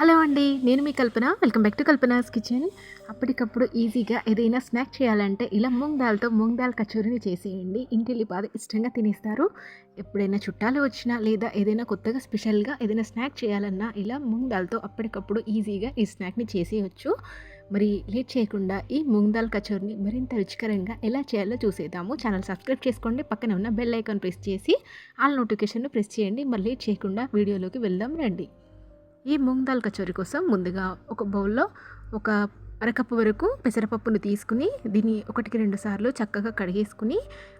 Hello అండి నేను మీ Kalpana. Welcome back to Kalpana's kitchen. అప్పటికప్పుడు ఈజీగా ఏదైనా స్నాక్ చేయాలంటే ఇలా మూంగ్ దాల్తో మూంగ్ దాల్ కచోరీని చేసేయండి. ఇంటిల్లి బాగా ఇష్టంగా తినేస్తారు. ఎప్పుడైనా చుట్టాలు వచ్చినా లేదా ఏదైనా కొత్తగా స్పెషల్గా ఏదైనా స్నాక్ చేయాలన్నా ఇలా మూంగ్ దాల్తో అప్పటికప్పుడు ఈజీగా ఈ స్నాక్ని చేసేయచ్చు. మరి లేట్ చేయకుండా ఈ మూంగ్ దాల్ కచోరిని మరింత రుచికరంగా ఎలా చేయాలో చూసేద్దాము. ఛానల్ సబ్స్క్రైబ్ చేసుకోండి. పక్కన ఉన్న బెల్ ఐకాన్ ప్రెస్ చేసి ఆల్ నోటిఫికేషన్ ప్రెస్ చేయండి. మరి లేట్ చేయకుండా వీడియోలోకి వెళ్దాం రండి. ఈ మూంగ్ దాల్ కచోరీ కోసం ముందుగా ఒక బౌల్లో ఒక అరకప్పు వరకు పెసరపప్పును తీసుకుని దీన్ని ఒకటికి రెండు సార్లు చక్కగా కడిగేసుకుని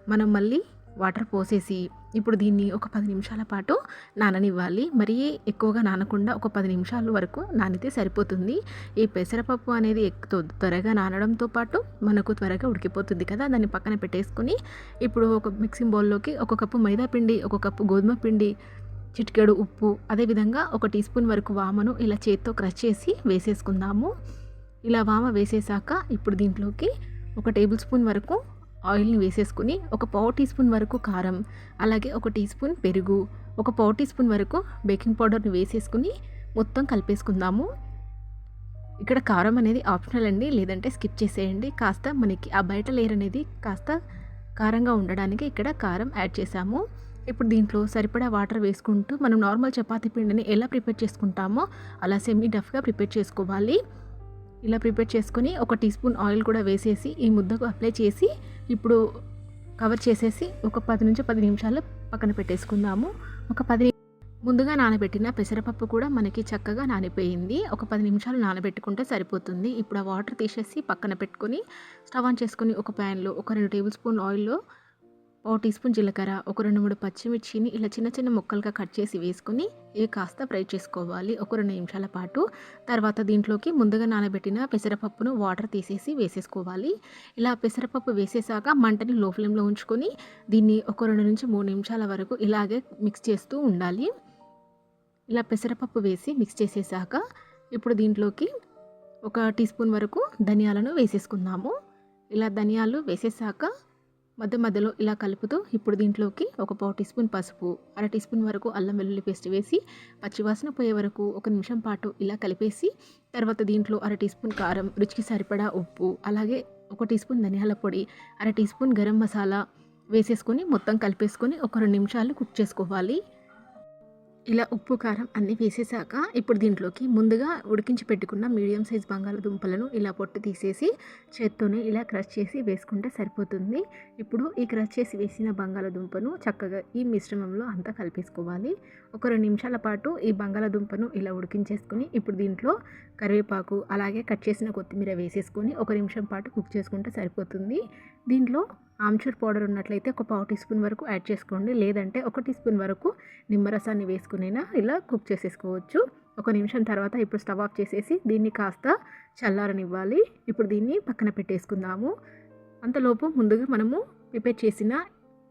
మనం మళ్ళీ వాటర్ పోసేసి ఇప్పుడు దీన్ని ఒక పది నిమిషాల పాటు నాననివ్వాలి. మరీ ఎక్కువగా నానకుండా ఒక పది నిమిషాల వరకు నానితే సరిపోతుంది. ఈ పెసరపప్పు అనేది ఎక్కు త్వరగా నానడంతో పాటు మనకు త్వరగా ఉడికిపోతుంది కదా దాన్ని పక్కన పెట్టేసుకుని ఇప్పుడు ఒక మిక్సింగ్ బౌల్లోకి ఒక కప్పు మైదా పిండి ఒక కప్పు గోధుమ పిండి చిటికెడు ఉప్పు అదేవిధంగా ఒక టీ స్పూన్ వరకు వామను ఇలా చేత్తో క్రష్ చేసి వేసేసుకుందాము. ఇలా వామ వేసేసాక ఇప్పుడు దీంట్లోకి ఒక టేబుల్ స్పూన్ వరకు ఆయిల్ని వేసేసుకుని ఒక పావు టీ స్పూన్ వరకు కారం అలాగే ఒక టీ స్పూన్ పెరుగు ఒక పావు టీ స్పూన్ వరకు బేకింగ్ పౌడర్ని వేసేసుకుని మొత్తం కలిపేసుకుందాము. ఇక్కడ కారం అనేది ఆప్షనల్ అండి లేదంటే స్కిప్ చేసేయండి. కాస్త మనకి ఆ బయట లేయర్ అనేది కాస్త కారంగా ఉండడానికి ఇక్కడ కారం యాడ్ చేసాము. ఇప్పుడు దీంట్లో సరిపడా వాటర్ వేసుకుంటూ మనం నార్మల్ చపాతీ పిండిని ఎలా ప్రిపేర్ చేసుకుంటామో అలా సెమీ డఫ్గా ప్రిపేర్ చేసుకోవాలి. ఇలా ప్రిపేర్ చేసుకొని ఒక టీ స్పూన్ ఆయిల్ కూడా వేసేసి ఈ ముద్దకు అప్లై చేసి ఇప్పుడు కవర్ చేసేసి ఒక పది నుంచి పది నిమిషాలు పక్కన పెట్టేసుకుందాము. ఒక పది ముందుగా నానబెట్టిన పెసరపప్పు కూడా మనకి చక్కగా నానిపోయింది. ఒక పది నిమిషాలు నానబెట్టుకుంటే సరిపోతుంది. ఇప్పుడు ఆ వాటర్ తీసేసి పక్కన పెట్టుకొని స్టవ్ ఆన్ చేసుకొని ఒక ప్యాన్లో ఒక రెండు టేబుల్ స్పూన్ ఆయిల్లో పావు టీ స్పూన్ జీలకర్ర ఒక రెండు మూడు పచ్చిమిర్చిని ఇలా చిన్న చిన్న ముక్కలుగా కట్ చేసి వేసుకుని ఇవి కాస్త ఫ్రై చేసుకోవాలి ఒక రెండు నిమిషాల పాటు. తర్వాత దీంట్లోకి ముందుగా నానబెట్టిన పెసరపప్పును వాటర్ తీసేసి వేసేసుకోవాలి. ఇలా పెసరపప్పు వేసేసాక మంటని లో ఫ్లేమ్లో ఉంచుకొని దీన్ని ఒక రెండు నుంచి మూడు నిమిషాల వరకు ఇలాగే మిక్స్ చేస్తూ ఉండాలి. ఇలా పెసరపప్పు వేసి మిక్స్ చేసేసాక ఇప్పుడు దీంట్లోకి ఒక టీ స్పూన్ వరకు ధనియాలను వేసేసుకుందాము. ఇలా ధనియాలు వేసేసాక మధ్య మధ్యలో ఇలా కలుపుతూ ఇప్పుడు దీంట్లోకి ఒక పావు టీ స్పూన్ పసుపు అర టీ స్పూన్ వరకు అల్లం వెల్లుల్లి పేస్ట్ వేసి పచ్చివాసన పోయే వరకు ఒక నిమిషం పాటు ఇలా కలిపేసి తర్వాత దీంట్లో అర టీ స్పూన్ కారం రుచికి సరిపడా ఉప్పు అలాగే ఒక టీ స్పూన్ ధనియాల పొడి అర టీ స్పూన్ గరం మసాలా వేసేసుకొని మొత్తం కలిపేసుకొని ఒక రెండు నిమిషాలు కుక్ చేసుకోవాలి. ఇలా ఉప్పు కారం అన్నీ వేసేసాక ఇప్పుడు దీంట్లోకి ముందుగా ఉడికించి పెట్టుకున్న మీడియం సైజ్ బంగాళదుంపలను ఇలా పొట్టు తీసేసి చేత్తోనే ఇలా క్రష్ చేసి వేసుకుంటే సరిపోతుంది. ఇప్పుడు ఈ క్రష్ చేసి వేసిన బంగాళదుంపను చక్కగా ఈ మిశ్రమంలో అంతా కలిపేసుకోవాలి. ఒక రెండు నిమిషాల పాటు ఈ బంగాళదుంపను ఇలా ఉడికించేసుకుని ఇప్పుడు దీంట్లో కరివేపాకు అలాగే కట్ చేసిన కొత్తిమీర వేసేసుకొని ఒక నిమిషం పాటు కుక్ చేసుకుంటే సరిపోతుంది. దీంట్లో ఆమ్చూర్ పౌడర్ ఉన్నట్లయితే ఒక పావు టీ స్పూన్ వరకు యాడ్ చేసుకోండి. లేదంటే ఒక టీ స్పూన్ వరకు నిమ్మరసాన్ని వేసుకునైనా ఇలా కుక్ చేసేసుకోవచ్చు. ఒక నిమిషం తర్వాత ఇప్పుడు స్టవ్ ఆఫ్ చేసేసి దీన్ని కాస్త చల్లారనివ్వాలి. ఇప్పుడు దీన్ని పక్కన పెట్టేసుకుందాము. అంతలోపు ముందుగా మనము ప్రిపేర్ చేసిన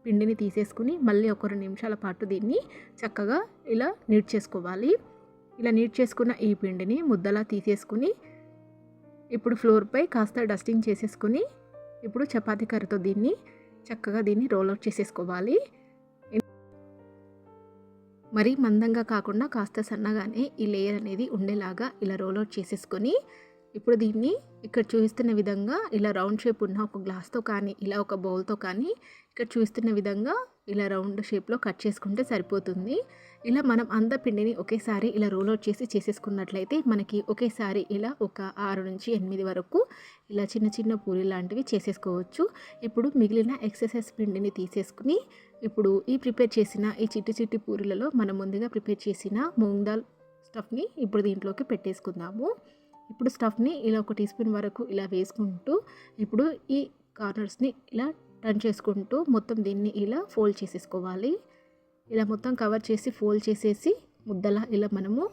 పిండిని తీసేసుకుని మళ్ళీ ఒక రెండు నిమిషాల పాటు దీన్ని చక్కగా ఇలా నీట్ చేసుకోవాలి. ఇలా నీట్ చేసుకున్న ఈ పిండిని ముద్దలా తీసేసుకుని ఇప్పుడు ఫ్లోర్పై కాస్త డస్టింగ్ చేసేసుకుని ఇప్పుడు చపాతీ కర్రతో దీన్ని చక్కగా దీన్ని రోల్ అవుట్ చేసేసుకోవాలి. మరీ మందంగా కాకుండా కాస్త సన్నగానే ఈ లేయర్ అనేది ఉండేలాగా ఇలా రోల్ అవుట్ చేసేసుకొని ఇప్పుడు దీన్ని ఇక్కడ చూపిస్తున్న విధంగా ఇలా రౌండ్ షేప్ ఉన్న ఒక గ్లాస్తో కానీ ఇలా ఒక బౌల్తో కానీ ఇక్కడ చూపిస్తున్న విధంగా ఇలా రౌండ్ షేప్లో కట్ చేసుకుంటే సరిపోతుంది. ఇలా మనం అంత పిండిని ఒకేసారి ఇలా రోల్ అవుట్ చేసి చేసేసుకున్నట్లయితే మనకి ఒకేసారి ఇలా ఒక ఆరు నుంచి ఎనిమిది వరకు ఇలా చిన్న చిన్న పూరి లాంటివి చేసేసుకోవచ్చు. ఇప్పుడు మిగిలిన ఎక్సర్సైజ్ పిండిని తీసేసుకుని ఇప్పుడు ఈ ప్రిపేర్ చేసిన ఈ చిట్టి చిట్టి పూరీలలో మనం ముందుగా ప్రిపేర్ చేసిన మూంగ్ దాల్ స్టఫ్ని ఇప్పుడు దీంట్లోకి పెట్టేసుకుందాము. ఇప్పుడు స్టఫ్ని ఇలా ఒక టీ స్పూన్ వరకు ఇలా వేసుకుంటూ ఇప్పుడు ఈ కార్నర్స్ని ఇలా టర్న్ చేసుకుంటూ మొత్తం దీన్ని ఇలా ఫోల్డ్ చేసేసుకోవాలి. ఇలా మొత్తం కవర్ చేసి ఫోల్డ్ చేసేసి ముద్దలా ఇలా మనము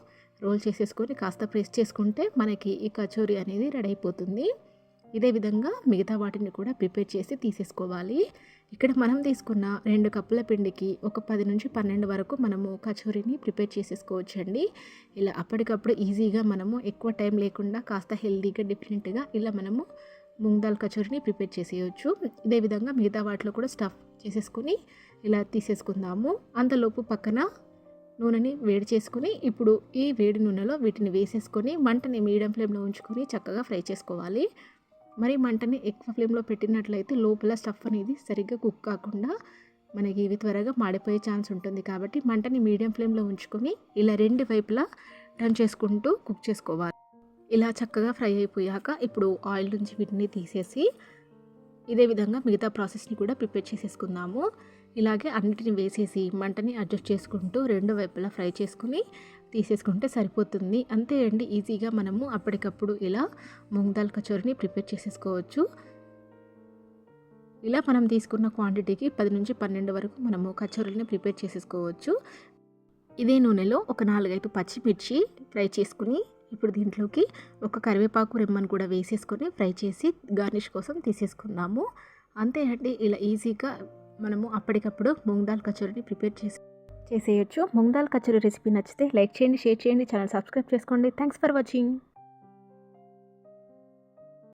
రోల్ చేసేసుకొని కాస్త ప్రెస్ చేసుకుంటే మనకి ఈ కచోరీ అనేది రెడీ అయిపోతుంది. ఇదే విధంగా మిగతా వాటిని కూడా ప్రిపేర్ చేసి తీసేసుకోవాలి. ఇక్కడ మనం తీసుకున్న రెండు కప్పుల పిండికి ఒక పది నుంచి పన్నెండు వరకు మనము కచోరీని ప్రిపేర్ చేసేసుకోవచ్చండి. ఇలా అప్పటికప్పుడు ఈజీగా మనము ఎక్కువ టైం లేకుండా కాస్త హెల్తీగా డిఫరెంట్గా ఇలా మనము మూంగ్ దాల్ కచోరీని ప్రిపేర్ చేసేయచ్చు. ఇదే విధంగా మిగతా వాటిలో కూడా స్టఫ్ చేసేసుకొని ఇలా తీసేసుకుందాము. అంతలోపు పక్కన నూనెని వేడి చేసుకొని ఇప్పుడు ఈ వేడి నూనెలో వీటిని వేసేసుకొని మంటని మీడియం ఫ్లేమ్లో ఉంచుకొని చక్కగా ఫ్రై చేసుకోవాలి. మరి మంటని ఎక్కువ ఫ్లేమ్లో పెట్టినట్లయితే లోపల స్టఫ్ అనేది సరిగ్గా కుక్ కాకుండా మనకి ఇవి త్వరగా మాడిపోయే ఛాన్స్ ఉంటుంది కాబట్టి మంటని మీడియం ఫ్లేమ్లో ఉంచుకొని ఇలా రెండు వైపులా టర్న్ చేసుకుంటూ కుక్ చేసుకోవాలి. ఇలా చక్కగా ఫ్రై అయిపోయాక ఇప్పుడు ఆయిల్ నుంచి వీటిని తీసేసి ఇదే విధంగా మిగతా ప్రాసెస్ని కూడా ప్రిపేర్ చేసేసుకుందాము. ఇలాగే అన్నిటిని వేసేసి మంటని అడ్జస్ట్ చేసుకుంటూ రెండు వైపులా ఫ్రై చేసుకుని తీసేసుకుంటే సరిపోతుంది. అంతే అండి ఈజీగా మనము అప్పటికప్పుడు ఇలా మూంగ్ దాల్ కచోరిని ప్రిపేర్ చేసేసుకోవచ్చు. ఇలా మనం తీసుకున్న క్వాంటిటీకి పది నుంచి పన్నెండు వరకు మనము కచోరీని ప్రిపేర్ చేసేసుకోవచ్చు. ఇదే నూనెలో ఒక నాలుగైదు పచ్చిమిర్చి ఫ్రై చేసుకుని ఇప్పుడు దీంట్లోకి ఒక కరివేపాకు రెమ్మను కూడా వేసేసుకొని ఫ్రై చేసి గార్నిష్ కోసం తీసేసుకుందాము. అంతే అండి ఇలా ఈజీగా మనము అప్పటికప్పుడు మూంగ్ దాల్ కచోరీని ప్రిపేర్ చేసి చేసేయచ్చు. మూంగ్ దాల్ కచోరీ రెసిపీ నచ్చితే లైక్ చేయండి షేర్ చేయండి ఛానల్ సబ్స్క్రైబ్ చేసుకోండి. Thanks for watching.